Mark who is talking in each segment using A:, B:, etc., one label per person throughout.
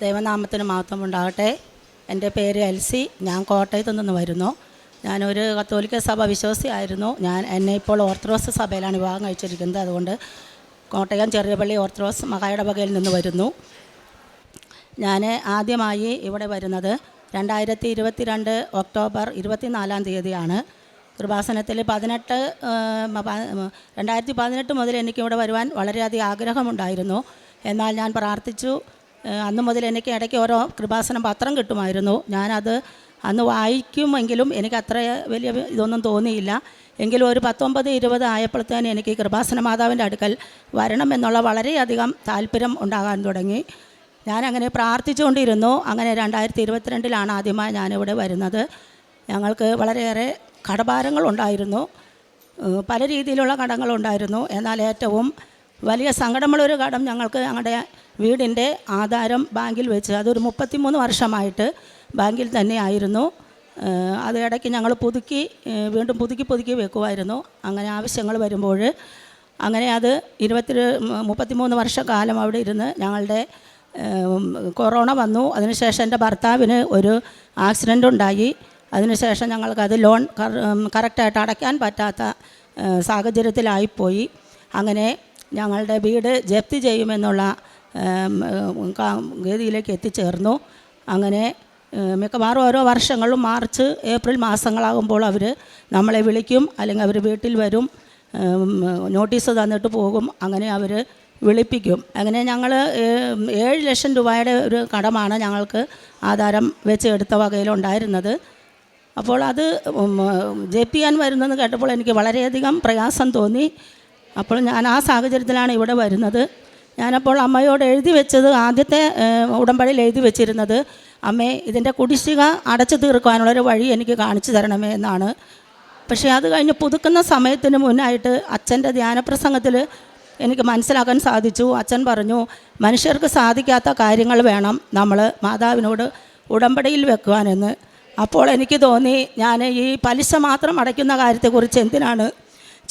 A: ദൈവനാമത്തിന് മഹത്വം ഉണ്ടാകട്ടെ എന്റെ പേര് എൽസി. ഞാൻ കോട്ടയത്തു നിന്ന് വരുന്നു. ഞാനൊരു കത്തോലിക്ക സഭ വിശ്വാസിയായിരുന്നു ഞാൻ എന്നെ ഇപ്പോൾ ഓർത്തഡോക്സ് സഭയിലാണ് വിവാഹം കഴിച്ചിരിക്കുന്നത്. അതുകൊണ്ട് കോട്ടയം ചെറിയപള്ളി ഓർത്തഡോക്സ് മഹായിടവകയിൽ നിന്ന് വരുന്നു. ഞാൻ ആദ്യമായി ഇവിടെ വരുന്നത് രണ്ടായിരത്തി ഇരുപത്തി രണ്ട് ഒക്ടോബർ ഇരുപത്തിനാലാം തീയതിയാണ്. കൃപാസനത്തിൽ പതിനെട്ട് രണ്ടായിരത്തി പതിനെട്ട് മുതൽ എനിക്ക് ഇവിടെ വരുവാൻ വളരെയധികം ആഗ്രഹമുണ്ടായിരുന്നു. എന്നാൽ ഞാൻ പ്രാർത്ഥിച്ചു. അന്ന് മുതൽ എനിക്ക് ഇടയ്ക്ക് ഓരോ കൃപാസനം പത്രം കിട്ടുമായിരുന്നു. ഞാനത് അന്ന് വായിക്കുമെങ്കിലും എനിക്ക് അത്ര വലിയ ഇതൊന്നും തോന്നിയില്ല. എങ്കിലും ഒരു പത്തൊമ്പത് ഇരുപത് ആയപ്പോഴത്തേന് എനിക്ക് കൃപാസന മാതാവിന്റെ അടുക്കൽ വരണം എന്നുള്ള വളരെയധികം താല്പര്യം ഉണ്ടാകാൻ തുടങ്ങി. ഞാനങ്ങനെ പ്രാർത്ഥിച്ചുകൊണ്ടിരുന്നു. അങ്ങനെ രണ്ടായിരത്തി ഇരുപത്തിരണ്ടിലാണ് ആദ്യമായി ഞാനിവിടെ വരുന്നത്. ഞങ്ങൾക്ക് വളരെയേറെ കടഭാരങ്ങളുണ്ടായിരുന്നു. പല രീതിയിലുള്ള കടങ്ങളുണ്ടായിരുന്നു. എന്നാൽ ഏറ്റവും വലിയ സങ്കടമുള്ളൊരു കടം ഞങ്ങൾക്ക് ഞങ്ങളുടെ വീടിന്റെ ആധാരം ബാങ്കിൽ വെച്ച് അതൊരു മുപ്പത്തിമൂന്ന് വർഷമായിട്ട് ബാങ്കിൽ തന്നെ ആയിരുന്നു അത് ഇടയ്ക്ക് ഞങ്ങൾ പുതുക്കി വീണ്ടും പുതുക്കി പുതുക്കി വെക്കുമായിരുന്നു. അങ്ങനെ ആവശ്യങ്ങൾ വരുമ്പോൾ അങ്ങനെ അത് ഇരുപത്തി മുപ്പത്തിമൂന്ന് വർഷക്കാലം അവിടെ ഇരുന്ന് ഞങ്ങളുടെ കൊറോണ വന്നു. അതിനുശേഷം എന്റെ ഭർത്താവിന് ഒരു ആക്സിഡന്റ് ഉണ്ടായി. അതിനുശേഷം ഞങ്ങൾക്കത് ലോൺ കറക്റ്റായിട്ട് അടയ്ക്കാൻ പറ്റാത്ത സാഹചര്യത്തിലായിപ്പോയി. അങ്ങനെ ഞങ്ങളുടെ വീട് ജപ്തി ചെയ്യുമെന്നുള്ള ഗതിയിലേക്ക് എത്തിച്ചേർന്നു. അങ്ങനെ മിക്കവാറും ഓരോ വർഷങ്ങളും മാർച്ച് ഏപ്രിൽ മാസങ്ങളാകുമ്പോൾ അവർ നമ്മളെ വിളിക്കും അല്ലെങ്കിൽ അവർ വീട്ടിൽ വരും നോട്ടീസ് തന്നിട്ട് പോകും അങ്ങനെ അവർ വിളിപ്പിക്കും. അങ്ങനെ ഞങ്ങൾ ഏഴ് ലക്ഷം രൂപയുടെ ഒരു കടമാണ് ഞങ്ങൾക്ക് ആധാരം വെച്ച് എടുത്ത വകയിലുണ്ടായിരുന്നത്. അപ്പോൾ അത് ജപ്തി ചെയ്യാൻ വരുന്നെന്ന് കേട്ടപ്പോൾ എനിക്ക് വളരെയധികം പ്രയാസം തോന്നി. അപ്പോൾ ഞാൻ ആ സാഹചര്യത്തിലാണ് ഇവിടെ വരുന്നത്. ഞാനപ്പോൾ അമ്മയോട് എഴുതി വെച്ചത് ആദ്യത്തെ ഉടമ്പടിയിൽ എഴുതി വെച്ചിരുന്നത് അമ്മേ ഇതിന്റെ കുടിശ്ശിക അടച്ചു തീർക്കാനുള്ളൊരു വഴി എനിക്ക് കാണിച്ചു തരണമേ എന്നാണ്. പക്ഷേ അത് കഴിഞ്ഞ് പുതുക്കുന്ന സമയത്തിന് മുന്നായിട്ട് അച്ഛന്റെ ധ്യാനപ്രസംഗത്തിൽ എനിക്ക് മനസ്സിലാക്കാൻ സാധിച്ചു. അച്ഛൻ പറഞ്ഞു മനുഷ്യർക്ക് സാധിക്കാത്ത കാര്യങ്ങൾ വേണം നമ്മൾ മാതാവിനോട് ഉടമ്പടിയിൽ വെക്കുവാനെന്ന്. അപ്പോൾ എനിക്ക് തോന്നി ഞാൻ ഈ പലിശ മാത്രം അടയ്ക്കുന്ന കാര്യത്തെക്കുറിച്ച് എന്തിനാണ്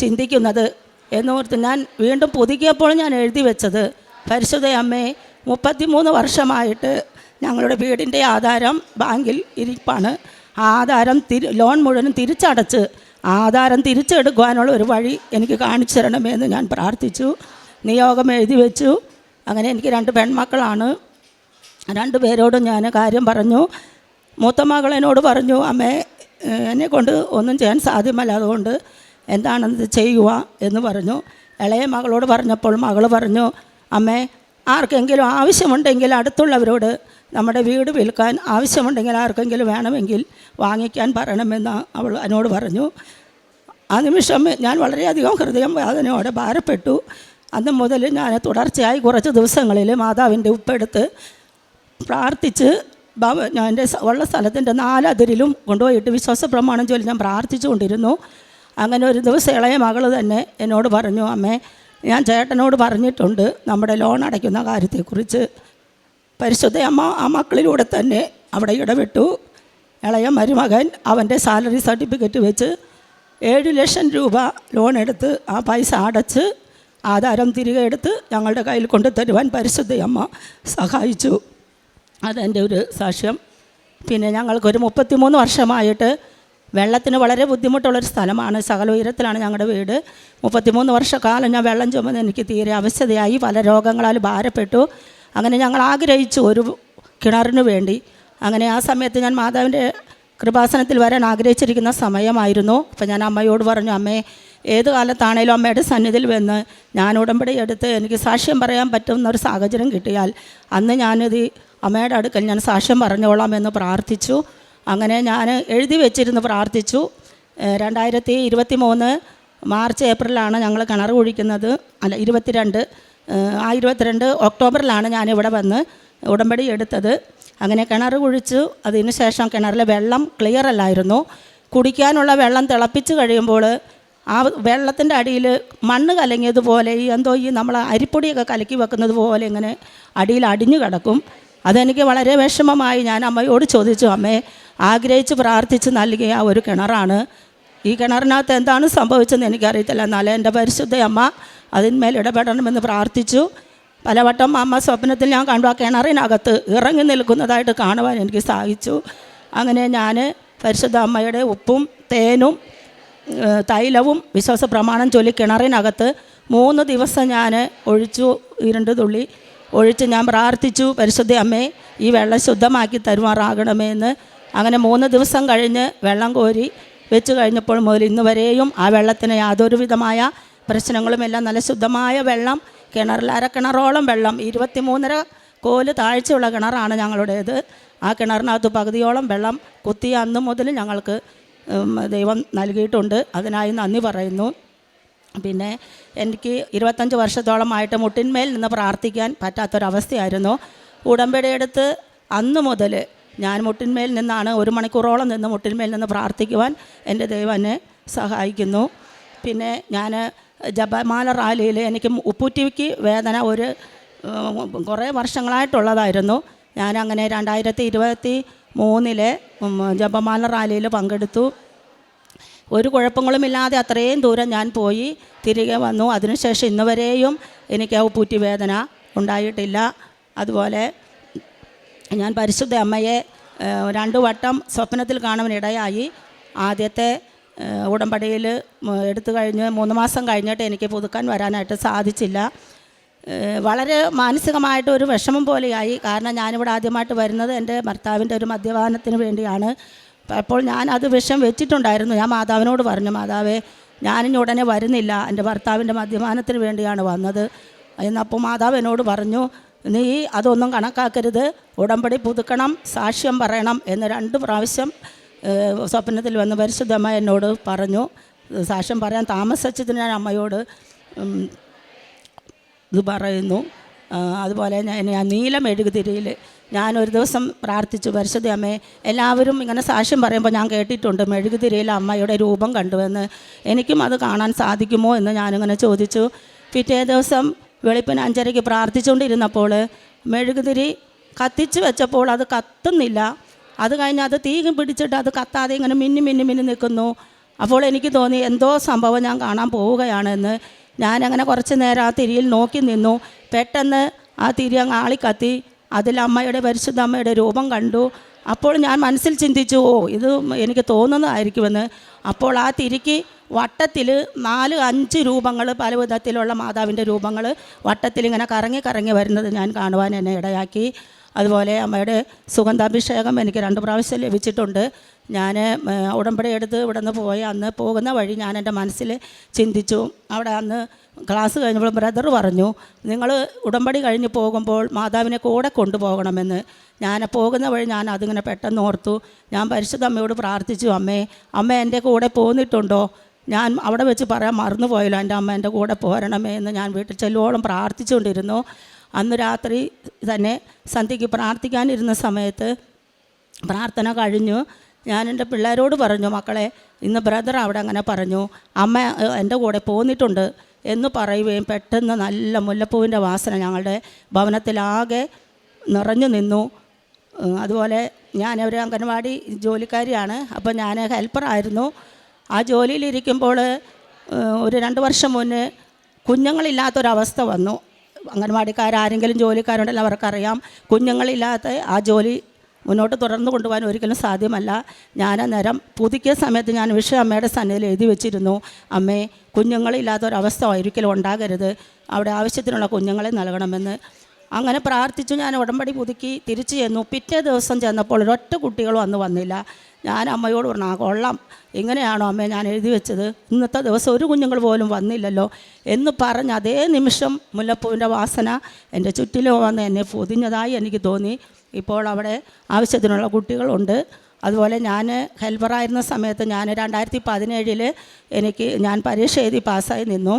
A: ചിന്തിക്കുന്നത്? എന്നോർത്ത് ഞാൻ വീണ്ടും പുതുക്കിയപ്പോൾ ഞാൻ എഴുതി വെച്ചത് പരിശുദ്ധ അമ്മേ മുപ്പത്തിമൂന്ന് വർഷമായിട്ട് ഞങ്ങളുടെ വീടിന്റെ ആധാരം ബാങ്കിൽ ഇരിപ്പാണ്. ആധാരം തിരി ലോൺ മുഴുവനും തിരിച്ചടച്ച് ആധാരം തിരിച്ചെടുക്കുവാനുള്ള ഒരു വഴി എനിക്ക് കാണിച്ചു തരണമെന്ന് ഞാൻ പ്രാർത്ഥിച്ചു. നിയോഗം എഴുതി വെച്ചു. അങ്ങനെ എനിക്ക് രണ്ട് പെൺമക്കളാണ്. രണ്ടു പേരോടും ഞാൻ കാര്യം പറഞ്ഞു. മൂത്ത മകളെന്നോട് പറഞ്ഞു അമ്മേ എന്നെ കൊണ്ട് ഒന്നും ചെയ്യാൻ സാധ്യമല്ല. അതുകൊണ്ട് എന്താണെന്ന് ചെയ്യുക എന്ന് പറഞ്ഞു. ഇളയ മകളോട് പറഞ്ഞപ്പോൾ മകൾ പറഞ്ഞു അമ്മേ ആർക്കെങ്കിലും ആവശ്യമുണ്ടെങ്കിൽ അടുത്തുള്ളവരോട് നമ്മുടെ വീട് വിൽക്കാൻ ആവശ്യമുണ്ടെങ്കിൽ ആർക്കെങ്കിലും വേണമെങ്കിൽ വാങ്ങിക്കാൻ പറയണമെന്ന് അവൾ എന്നോട് പറഞ്ഞു. ആ നിമിഷം ഞാൻ വളരെയധികം ഹൃദയം വേദനയോടെ ഭാരപ്പെട്ടു. അന്ന് മുതൽ ഞാൻ തുടർച്ചയായി കുറച്ച് ദിവസങ്ങളിൽ മാതാവിന്റെ ഉപ്പെടുത്ത് പ്രാർത്ഥിച്ച് ഭവ എന്റെ ഉള്ള സ്ഥലത്തിന്റെ നാലതിരിലും കൊണ്ടുപോയിട്ട് വിശ്വാസ പ്രമാണം ചൊല്ലി ഞാൻ പ്രാർത്ഥിച്ചു കൊണ്ടിരുന്നു അങ്ങനെ ഒരു ദിവസം ഇളയ മകൾ തന്നെ എന്നോട് പറഞ്ഞു അമ്മേ ഞാൻ ചേട്ടനോട് പറഞ്ഞിട്ടുണ്ട് നമ്മുടെ ലോൺ അടയ്ക്കുന്ന കാര്യത്തെക്കുറിച്ച്. പരിശുദ്ധ അമ്മ ആ മക്കളിലൂടെ തന്നെ അവിടെ ഇടപെട്ടു. ഇളയ മരുമകൻ അവന്റെ സാലറി സർട്ടിഫിക്കറ്റ് വെച്ച് ഏഴ് ലക്ഷം രൂപ ലോൺ എടുത്ത് ആ പൈസ അടച്ച് ആധാരം തിരികെ എടുത്ത് ഞങ്ങളുടെ കയ്യിൽ കൊണ്ടു തരുവാൻ പരിശുദ്ധയമ്മ സഹായിച്ചു. അതെന്റെ ഒരു സാക്ഷ്യം. പിന്നെ ഞങ്ങൾക്കൊരു മുപ്പത്തിമൂന്ന് വർഷമായിട്ട് വെള്ളത്തിന് വളരെ ബുദ്ധിമുട്ടുള്ളൊരു സ്ഥലമാണ്. സകല ഉയരത്തിലാണ് ഞങ്ങളുടെ വീട്. മുപ്പത്തിമൂന്ന് വർഷക്കാലം ഞാൻ വെള്ളം ചുമന്ന് എനിക്ക് തീരെ അവശതയായി പല രോഗങ്ങളാൽ ഭാരപ്പെട്ടു. അങ്ങനെ ഞങ്ങൾ ആഗ്രഹിച്ചു ഒരു കിണറിനു വേണ്ടി. അങ്ങനെ ആ സമയത്ത് ഞാൻ മാതാവിന്റെ കൃപാസനത്തിൽ വരാൻ ആഗ്രഹിച്ചിരിക്കുന്ന സമയമായിരുന്നു. അപ്പം ഞാൻ അമ്മയോട് പറഞ്ഞു അമ്മേ ഏത് കാലത്താണേലും അമ്മയുടെ സന്നിധിയിൽ വന്ന് ഞാൻ ഉടമ്പടി എടുത്ത് എനിക്ക് സാക്ഷ്യം പറയാൻ പറ്റുന്ന ഒരു സാഹചര്യം കിട്ടിയാൽ അന്ന് ഞാനിത് അമ്മയുടെ അടുക്കൽ ഞാൻ സാക്ഷ്യം പറഞ്ഞോളാം എന്ന് പ്രാർത്ഥിച്ചു. അങ്ങനെ ഞാൻ എഴുതി വെച്ചിരുന്ന് പ്രാർത്ഥിച്ചു. രണ്ടായിരത്തി ഇരുപത്തി മൂന്ന് മാർച്ച് ഏപ്രിലാണ് ഞങ്ങൾ കിണർ കുഴിക്കുന്നത്. അല്ല ഇരുപത്തിരണ്ട് ആ ഇരുപത്തിരണ്ട് ഒക്ടോബറിലാണ് ഞാനിവിടെ വന്ന് ഉടമ്പടി എടുത്തത്. അങ്ങനെ കിണർ കുഴിച്ചു. അതിന് ശേഷം കിണറിലെ വെള്ളം ക്ലിയർ അല്ലായിരുന്നു. കുടിക്കാനുള്ള വെള്ളം തിളപ്പിച്ച് കഴിയുമ്പോൾ ആ വെള്ളത്തിന്റെ അടിയിൽ മണ്ണ് കലങ്ങിയതുപോലെ ഈ എന്തോ ഈ നമ്മൾ അരിപ്പൊടിയൊക്കെ കലക്കി വെക്കുന്നത് പോലെ ഇങ്ങനെ അടിയിൽ അടിഞ്ഞു കിടക്കും. അതെനിക്ക് വളരെ വിഷമമായി. ഞാൻ അമ്മയോട് ചോദിച്ചു അമ്മേ ആഗ്രഹിച്ച് പ്രാർത്ഥിച്ച് നൽകിയ ആ ഒരു കിണറാണ്. ഈ കിണറിനകത്ത് എന്താണ് സംഭവിച്ചതെന്ന് എനിക്കറിയത്തില്ല. എന്നാലും എന്റെ പരിശുദ്ധ അമ്മ അതിന്മേൽ ഇടപെടണമെന്ന് പ്രാർത്ഥിച്ചു. പലവട്ടം അമ്മ സ്വപ്നത്തിൽ ഞാൻ കണ്ടു ആ കിണറിനകത്ത് ഇറങ്ങി നിൽക്കുന്നതായിട്ട് കാണുവാൻ എനിക്ക് സാധിച്ചു. അങ്ങനെ ഞാൻ പരിശുദ്ധ അമ്മയുടെ ഉപ്പും തേനും തൈലവും വിശ്വാസ പ്രമാണം ചൊല്ലി കിണറിനകത്ത് മൂന്ന് ദിവസം ഞാൻ ഒഴിച്ചു ഇരുണ്ട് തുള്ളി. ഒഴിച്ച് ഞാൻ പ്രാർത്ഥിച്ചു പരിശുദ്ധ അമ്മേ ഈ വെള്ളം ശുദ്ധമാക്കി തരുമാറാകണമേ എന്ന്. അങ്ങനെ മൂന്ന് ദിവസം കഴിഞ്ഞ് വെള്ളം കോരി വെച്ച് കഴിഞ്ഞപ്പോൾ മുതൽ ഇന്ന് വരെയും ആ വെള്ളത്തിന് യാതൊരു വിധമായ പ്രശ്നങ്ങളുമെല്ലാം നല്ല ശുദ്ധമായ വെള്ളം കിണറിൽ കിണറോളം വെള്ളം ഇരുപത്തി മൂന്നര കോൽ താഴ്ചയുള്ള കിണറാണ് ഞങ്ങളുടേത്. ആ കിണറിനകത്ത് പകുതിയോളം വെള്ളം കുത്തി അന്ന് മുതൽ ഞങ്ങൾക്ക് ദൈവം നൽകിയിട്ടുണ്ട്. അതിനായി നന്ദി പറയുന്നു. പിന്നെ എനിക്ക് ഇരുപത്തഞ്ച് വർഷത്തോളമായിട്ട് മുട്ടിന്മേൽ നിന്ന് പ്രാർത്ഥിക്കാൻ പറ്റാത്തൊരവസ്ഥയായിരുന്നു. ഉടമ്പടി എടുത്ത് അന്ന് മുതൽ ഞാൻ മുട്ടിന്മേൽ നിന്നാണ് ഒരു മണിക്കൂറോളം നിന്ന് മുട്ടിന്മേൽ നിന്ന് പ്രാർത്ഥിക്കുവാൻ എന്റെ ദൈവം എന്നെ സഹായിക്കുന്നു. പിന്നെ ഞാൻ ജപമാല റാലിയിൽ എനിക്ക് ഉപ്പുറ്റിക്ക് വേദന ഒരു കുറേ വർഷങ്ങളായിട്ടുള്ളതായിരുന്നു. ഞാനങ്ങനെ രണ്ടായിരത്തി ഇരുപത്തി മൂന്നിലെ ജപമാല റാലിയിൽ പങ്കെടുത്തു. ഒരു കുഴപ്പങ്ങളുമില്ലാതെ അത്രയും ദൂരം ഞാൻ പോയി തിരികെ വന്നു. അതിനുശേഷം ഇന്ന് വരെയും എനിക്ക് ആ പൂറ്റി വേദന ഉണ്ടായിട്ടില്ല. അതുപോലെ ഞാൻ പരിശുദ്ധ അമ്മയെ രണ്ടു വട്ടം സ്വപ്നത്തിൽ കാണുവാനിടയായി ആദ്യത്തെ ഉടമ്പടിയിൽ എടുത്തു കഴിഞ്ഞ് മൂന്ന് മാസം കഴിഞ്ഞിട്ട് എനിക്ക് പുതുക്കാൻ വരാനായിട്ട് സാധിച്ചില്ല. വളരെ മാനസികമായിട്ട് ഒരു വിഷമം പോലെയായി. കാരണം ഞാനിവിടെ ആദ്യമായിട്ട് വരുന്നത് എന്റെ ഭർത്താവിന്റെ ഒരു മദ്യപാനത്തിന് വേണ്ടിയാണ്. അപ്പോൾ ഞാൻ അത് വിഷം വെച്ചിട്ടുണ്ടായിരുന്നു. ഞാൻ മാതാവിനോട് പറഞ്ഞു മാതാവേ ഞാനിനി ഉടനെ വരുന്നില്ല. എന്റെ ഭർത്താവിന്റെ മദ്യപാനത്തിന് വേണ്ടിയാണ് വന്നത്. എന്നപ്പോൾ മാതാവ് എന്നോട് പറഞ്ഞു നീ അതൊന്നും കണക്കാക്കരുത്. ഉടമ്പടി പുതുക്കണം സാക്ഷ്യം പറയണം എന്ന് രണ്ട് പ്രാവശ്യം സ്വപ്നത്തിൽ വന്ന് പരിശുദ്ധമ്മ എന്നോട് പറഞ്ഞു. സാക്ഷ്യം പറയാൻ താമസിച്ചതിന് ഞാൻ അമ്മയോട് ഇത് പറയുന്നു. അതുപോലെ ഞാൻ നീല മെഴുകുതിരിയിൽ ഞാൻ ഒരു ദിവസം പ്രാർത്ഥിച്ചു പരിശുദ്ധ അമ്മേ എല്ലാവരും ഇങ്ങനെ സാക്ഷ്യം പറയുമ്പോൾ ഞാൻ കേട്ടിട്ടുണ്ട് മെഴുകുതിരിയിൽ അമ്മയുടെ രൂപം കണ്ടുവെന്ന് എനിക്കും അത് കാണാൻ സാധിക്കുമോ എന്ന് ഞാനിങ്ങനെ ചോദിച്ചു. പിറ്റേ ദിവസം വെളുപ്പിന് അഞ്ചരയ്ക്ക് പ്രാർത്ഥിച്ചുകൊണ്ടിരുന്നപ്പോൾ മെഴുകുതിരി കത്തിച്ചു വെച്ചപ്പോൾ അത് കത്തുന്നില്ല. അത് കഴിഞ്ഞ് അത് തീ പിടിച്ചിട്ട് അത് കത്താതെ ഇങ്ങനെ മിന്നി മിന്നി മിന്നി നിൽക്കുന്നു. അപ്പോൾ എനിക്ക് തോന്നി എന്തോ സംഭവം ഞാൻ കാണാൻ പോവുകയാണെന്ന് ഞാനങ്ങനെ കുറച്ച് നേരം ആ തിരിയിൽ നോക്കി നിന്നു. പെട്ടെന്ന് ആ തിരി അങ്ങ് ആളിക്കത്തി. അതിൽ അമ്മയുടെ പരിശുദ്ധ അമ്മയുടെ രൂപം കണ്ടു. അപ്പോൾ ഞാൻ മനസ്സിൽ ചിന്തിച്ചു ഓ ഇത് എനിക്ക് തോന്നുന്നതായിരിക്കുമെന്ന്. അപ്പോൾ ആ തിരിക്ക് വട്ടത്തിൽ നാല് അഞ്ച് രൂപങ്ങൾ പല വിധത്തിലുള്ള മാതാവിന്റെ രൂപങ്ങൾ വട്ടത്തിൽ ഇങ്ങനെ കറങ്ങി കറങ്ങി വരുന്നത് ഞാൻ കാണുവാൻ എന്നെ ഇടയാക്കി. അതുപോലെ അമ്മയുടെ സുഗന്ധാഭിഷേകം എനിക്ക് രണ്ട് പ്രാവശ്യം ലഭിച്ചിട്ടുണ്ട്. ഞാൻ ഉടമ്പടി എടുത്ത് ഇവിടെ നിന്ന് പോയി. അന്ന് പോകുന്ന വഴി ഞാൻ എന്റെ മനസ്സിൽ ചിന്തിച്ചു. അവിടെ അന്ന് ക്ലാസ് കഴിഞ്ഞപ്പോൾ ബ്രദർ പറഞ്ഞു നിങ്ങൾ ഉടമ്പടി കഴിഞ്ഞ് പോകുമ്പോൾ മാതാവിനെ കൂടെ കൊണ്ടുപോകണമെന്ന്. ഞാൻ പോകുന്ന വഴി ഞാൻ അതിങ്ങനെ പെട്ടെന്ന് ഓർത്തു. ഞാൻ പരിശുദ്ധ അമ്മയോട് പ്രാർത്ഥിച്ചു അമ്മേ അമ്മ എന്റെ കൂടെ പോന്നിട്ടുണ്ടോ? ഞാൻ അവിടെ വെച്ച് പറയാൻ മറന്നുപോയല്ലോ എന്റെ അമ്മ എന്റെ കൂടെ പോരണമേ എന്ന് ഞാൻ വീട്ടിൽ ചെല്ലുവോളം പ്രാർത്ഥിച്ചുകൊണ്ടിരുന്നു. അന്ന് രാത്രി തന്നെ സന്ധ്യയ്ക്ക് പ്രാർത്ഥിക്കാനിരുന്ന സമയത്ത് പ്രാർത്ഥന കഴിഞ്ഞു. ഞാൻ എന്റെ പിള്ളേരോട് പറഞ്ഞു മക്കളെ ഇന്ന് ബ്രദർ അവിടെ അങ്ങനെ പറഞ്ഞു. അമ്മ എന്റെ കൂടെ പോന്നിട്ടുണ്ട് എന്ന് പറയുകയും പെട്ടെന്ന് നല്ല മുല്ലപ്പൂവിന്റെ വാസന ഞങ്ങളുടെ ഭവനത്തിലാകെ നിറഞ്ഞു നിന്നു. അതുപോലെ ഞാൻ ഒരു അംഗൻവാടി ജോലിക്കാരിയാണ് അപ്പോൾ ഞാൻ ഹെൽപ്പറായിരുന്നു ആ ജോലിയിലിരിക്കുമ്പോൾ ഒരു രണ്ട് വർഷം മുന്നേ കുഞ്ഞുങ്ങളില്ലാത്തൊരവസ്ഥ വന്നു. അംഗൻവാടിക്കാരാരെങ്കിലും ജോലിക്കാരുണ്ടെങ്കിൽ അവർക്കറിയാം. കുഞ്ഞുങ്ങളില്ലാത്ത ആ ജോലി മുന്നോട്ട് തുടർന്ന് കൊണ്ടുപോകാൻ ഒരിക്കലും സാധ്യമല്ല. ഞാൻ അന്നേരം പുതുക്കിയ സമയത്ത് ഞാൻ വിഷയം അമ്മയുടെ സന്നിധിയിൽ എഴുതി വെച്ചിരുന്നു. അമ്മേ കുഞ്ഞുങ്ങളില്ലാത്തൊരവസ്ഥ ഒരിക്കലും ഉണ്ടാകരുത്. അവിടെ ആവശ്യത്തിനുള്ള കുഞ്ഞുങ്ങളെ നൽകണമെന്ന്. അങ്ങനെ പ്രാർത്ഥിച്ചു. ഞാൻ ഉടമ്പടി പുതുക്കി തിരിച്ചു ചെന്നു. പിറ്റേ ദിവസം ചെന്നപ്പോൾ ഒരൊറ്റ കുട്ടികളും അന്ന് വന്നില്ല. ഞാൻ അമ്മയോട് പറഞ്ഞു ആ കൊള്ളാം. ഇങ്ങനെയാണോ അമ്മേ ഞാൻ എഴുതി വെച്ചത്? ഇന്നത്തെ ദിവസം ഒരു കുഞ്ഞുങ്ങൾ പോലും വന്നില്ലല്ലോ. എന്ന് പറഞ്ഞ് അതേ നിമിഷം മുല്ലപ്പൂവിന്റെ വാസന എന്റെ ചുറ്റിലും വന്ന് എന്നെ പൊതിഞ്ഞതായി എനിക്ക് തോന്നി. ഇപ്പോൾ അവിടെ ആവശ്യത്തിനുള്ള കുട്ടികളുണ്ട്. അതുപോലെ ഞാൻ ഹെൽപ്പറായിരുന്ന സമയത്ത് ഞാൻ രണ്ടായിരത്തി പതിനേഴിൽ എനിക്ക് ഞാൻ പരീക്ഷ എഴുതി പാസ്സായി നിന്നു.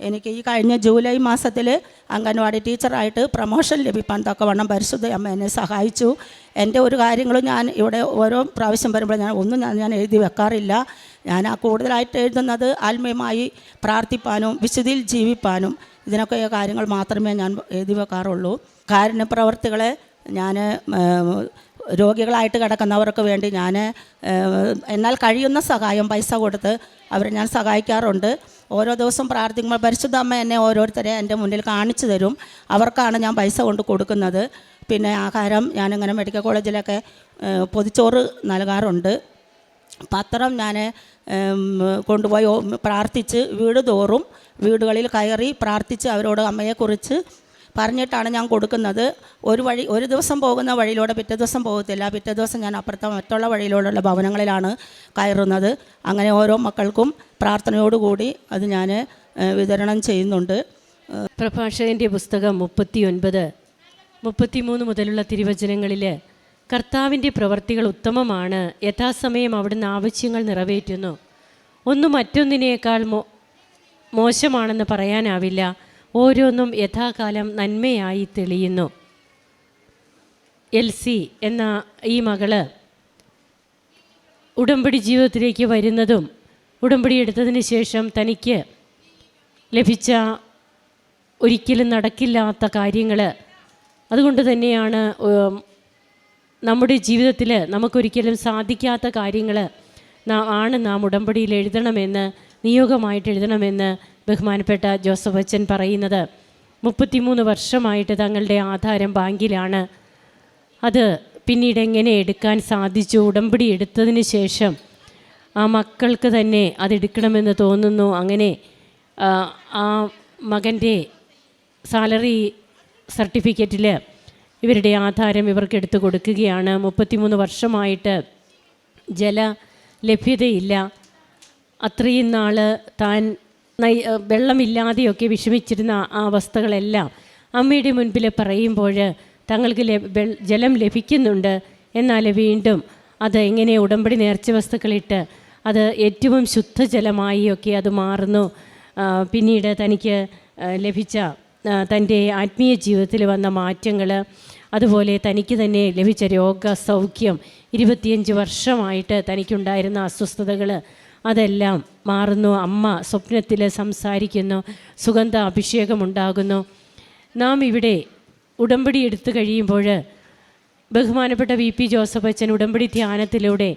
A: എനിക്ക് ഈ കഴിഞ്ഞ ജൂലൈ മാസത്തിൽ അംഗൻവാടി ടീച്ചറായിട്ട് പ്രൊമോഷൻ ലഭിക്കാൻ തക്കവണ്ണം പരിശുദ്ധ അമ്മ എന്നെ സഹായിച്ചു. എന്റെ ഒരു കാര്യങ്ങളും ഞാൻ ഇവിടെ ഓരോ പ്രാവശ്യം വരുമ്പോൾ ഞാൻ ഒന്നും ഞാൻ ഞാൻ എഴുതി വെക്കാറില്ല. ഞാൻ ആ കൂടുതലായിട്ട് എഴുതുന്നത് ആത്മീയമായി പ്രാർത്ഥിപ്പാനും വിശുദ്ധിയിൽ ജീവിപ്പാനും. ഇതിനൊക്കെ കാര്യങ്ങൾ മാത്രമേ ഞാൻ എഴുതി വെക്കാറുള്ളൂ. കാരുണ്യ പ്രവർത്തികളെ ഞാൻ രോഗികളായിട്ട് കിടക്കുന്നവർക്ക് വേണ്ടി ഞാൻ എന്നാൽ കഴിയുന്ന സഹായം പൈസ കൊടുത്ത് അവരെ ഞാൻ സഹായിക്കാറുണ്ട്. ഓരോ ദിവസം പ്രാർത്ഥിക്കുമ്പോൾ പരിശുദ്ധ അമ്മ എന്നെ ഓരോരുത്തരെ എന്റെ മുന്നിൽ കാണിച്ചു തരും. അവർക്കാണ് ഞാൻ പൈസ കൊണ്ട് കൊടുക്കുന്നത്. പിന്നെ ആഹാരം ഞാനിങ്ങനെ മെഡിക്കൽ കോളേജിലൊക്കെ പൊതിച്ചോറ് നൽകാറുണ്ട്. പത്രം ഞാൻ കൊണ്ടുപോയി പ്രാർത്ഥിച്ച് വീട് തോറും വീടുകളിൽ കയറി പ്രാർത്ഥിച്ച് അവരോട് അമ്മയെക്കുറിച്ച് പറഞ്ഞിട്ടാണ് ഞാൻ കൊടുക്കുന്നത്. ഒരു വഴി ഒരു ദിവസം പോകുന്ന വഴിയിലൂടെ പിറ്റേ ദിവസം പോകത്തില്ല. പിറ്റേ ദിവസം ഞാൻ അപ്പുറത്തെ മറ്റുള്ള വഴിയിലൂടെയുള്ള ഭവനങ്ങളിലാണ് കയറുന്നത്. അങ്ങനെ ഓരോ മക്കൾക്കും പ്രാർത്ഥനയോടുകൂടി അത് ഞാൻ വിതരണം ചെയ്യുന്നുണ്ട്.
B: പ്രഭാഷകന്റെ പുസ്തകം മുപ്പത്തി ഒൻപത് മുപ്പത്തിമൂന്ന് മുതലുള്ള തിരുവചനങ്ങളിൽ കർത്താവിന്റെ പ്രവർത്തികൾ ഉത്തമമാണ്. യഥാസമയം അവിടുന്ന് ആവശ്യങ്ങൾ നിറവേറ്റുന്നു. ഒന്ന് മറ്റൊന്നിനേക്കാൾ മോ മോശമാണെന്ന് പറയാനാവില്ല. ഓരോന്നും യഥാകാലം നന്മയായി തെളിയുന്നു. എൽ സി എന്ന ഈ മകൾ ഉടമ്പടി ജീവിതത്തിലേക്ക് വരുന്നതും ഉടമ്പടി എടുത്തതിന് ശേഷം തനിക്ക് ലഭിച്ച ഒരിക്കലും നടക്കില്ലാത്ത കാര്യങ്ങൾ അതുകൊണ്ട് തന്നെയാണ് നമ്മുടെ ജീവിതത്തിൽ നമുക്കൊരിക്കലും സാധിക്കാത്ത കാര്യങ്ങൾ ആണ് നാം ഉടമ്പടിയിൽ എഴുതണമെന്ന് നിയോഗമായിട്ട് എഴുതണമെന്ന് ബഹുമാനപ്പെട്ട ജോസഫ് അച്ഛൻ പറയുന്നത് മുപ്പത്തിമൂന്ന് വർഷമായിട്ട് തങ്ങളുടെ ആധാരം ബാങ്കിലാണ്. അത് പിന്നീട് എങ്ങനെ എടുക്കാൻ സാധിച്ചു? ഉടമ്പടി എടുത്തതിന് ശേഷം ആ മക്കൾക്ക് തന്നെ അതെടുക്കണമെന്ന് തോന്നുന്നു. അങ്ങനെ ആ, മകന്റെ സാലറി സർട്ടിഫിക്കറ്റിൽ ഇവരുടെ ആധാരം ഇവർക്ക് എടുത്തു കൊടുക്കുകയാണ്. മുപ്പത്തിമൂന്ന് വർഷമായിട്ട് ജല ലഭ്യതയില്ല അത്രയും നാൾ താൻ വെള്ളമില്ലാതെയൊക്കെ വിഷമിച്ചിരുന്ന ആ അവസ്ഥകളെല്ലാം അമ്മയുടെ മുൻപിൽ പറയുമ്പോൾ തങ്ങൾക്ക് ജലം ലഭിക്കുന്നുണ്ട്. എന്നാൽ വീണ്ടും അത് എങ്ങനെ ഉടമ്പടി നേർച്ച വസ്തുക്കളിട്ട് അത് ഏറ്റവും ശുദ്ധജലമായി ഒക്കെ അത് മാറുന്നു. പിന്നീട് തനിക്ക് ലഭിച്ച തന്റെ ആത്മീയ ജീവിതത്തിൽ വന്ന മാറ്റങ്ങൾ അതുപോലെ തനിക്ക് തന്നെ ലഭിച്ച രോഗ സൗഖ്യം ഇരുപത്തിയഞ്ച് വർഷമായിട്ട് തനിക്കുണ്ടായിരുന്ന അസ്വസ്ഥതകൾ അതെല്ലാം മാറുന്നു അമ്മ സ്വപ്നത്തിൽ സംസാരിക്കുന്നു സുഗന്ധ അഭിഷേകമുണ്ടാകുന്നു. നാം ഇവിടെ ഉടമ്പടി എടുത്തു കഴിയുമ്പോൾ ബഹുമാനപ്പെട്ട വി പി ജോസഫ് അച്ഛൻ ഉടമ്പടി ധ്യാനത്തിലൂടെ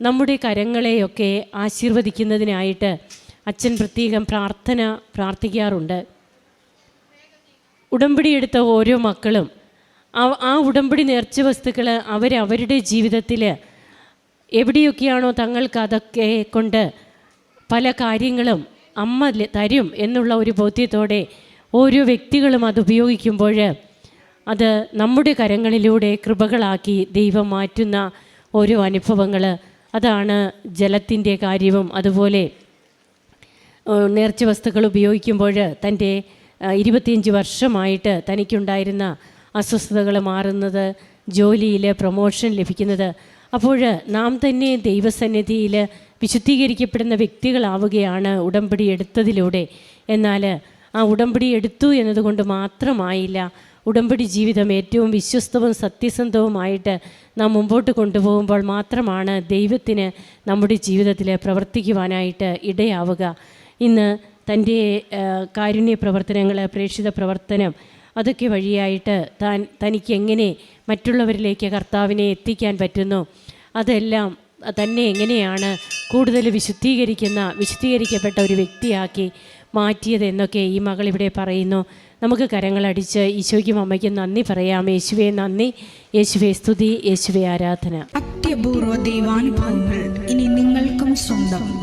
B: നമ്മുടെ കരങ്ങളെയൊക്കെ ആശീർവദിക്കുന്നതിനായിട്ട് അച്ഛൻ പ്രത്യേകം പ്രാർത്ഥന പ്രാർത്ഥിക്കാറുണ്ട്. ഉടമ്പടി എടുത്ത ഓരോ മക്കളും ആ- ഉടമ്പടി നേർച്ച വസ്തുക്കൾ അവരവരുടെ ജീവിതത്തിൽ എവിടെയൊക്കെയാണോ തങ്ങൾക്ക് അതൊക്കെ കൊണ്ട് പല കാര്യങ്ങളും അമ്മ തരും എന്നുള്ള ഒരു ബോധ്യത്തോടെ ഓരോ വ്യക്തികളും അത് ഉപയോഗിക്കുമ്പോൾ അത് നമ്മുടെ കരങ്ങളിലൂടെ കൃപകളാക്കി ദൈവം മാറ്റുന്ന ഓരോ അനുഭവങ്ങൾ. അതാണ് ജലത്തിന്റെ കാര്യവും. അതുപോലെ നേർച്ച വസ്തുക്കൾ ഉപയോഗിക്കുമ്പോൾ തന്റെ ഇരുപത്തിയഞ്ച് വർഷമായിട്ട് തനിക്കുണ്ടായിരുന്ന അസ്വസ്ഥതകൾ മാറുന്നത് ജോലിയിൽ പ്രൊമോഷൻ ലഭിക്കുന്നത്. അപ്പോൾ നാം തന്നെ ദൈവസന്നിധിയിൽ വിശുദ്ധീകരിക്കപ്പെടുന്ന വ്യക്തികളാവുകയാണ് ഉടമ്പടി എടുത്തതിലൂടെ. എന്നാൽ ആ ഉടമ്പടി എടുത്തു എന്നതുകൊണ്ട് മാത്രമായില്ല ഉടമ്പടി ജീവിതം ഏറ്റവും വിശ്വസ്തവും സത്യസന്ധവുമായിട്ട് നാം മുമ്പോട്ട് കൊണ്ടുപോകുമ്പോൾ മാത്രമാണ് ദൈവത്തിന് നമ്മുടെ ജീവിതത്തിൽ പ്രവർത്തിക്കുവാനായിട്ട് ഇടയാവുക. ഇന്ന് തന്റെ കാരുണ്യ പ്രവർത്തനങ്ങൾ പ്രേക്ഷിത പ്രവർത്തനം അതൊക്കെ വഴിയായിട്ട് താൻ തനിക്ക് എങ്ങനെ മറ്റുള്ളവരിലേക്ക് കർത്താവിനെ എത്തിക്കാൻ പറ്റുന്നു അതെല്ലാം തന്നെ എങ്ങനെയാണ് കൂടുതൽ വിശുദ്ധീകരിക്കുന്ന വിശുദ്ധീകരിക്കപ്പെട്ട ഒരു വ്യക്തിയാക്കി മാറ്റിയത് എന്നൊക്കെ ഈ മകൾ ഇവിടെ പറയുന്നു. നമുക്ക് കരങ്ങളടിച്ച് ഈശോയ്ക്കും അമ്മയ്ക്കും നന്ദി പറയാം. യേശുവെ നന്ദി. യേശുവെ സ്തുതി. യേശുവെ ആരാധന.
C: അത്യപൂർവ ദൈവാനുഭവങ്ങൾ ഇനി നിങ്ങൾക്കും സ്വന്തം.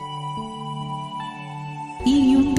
C: ഈ യൂട്യൂബ്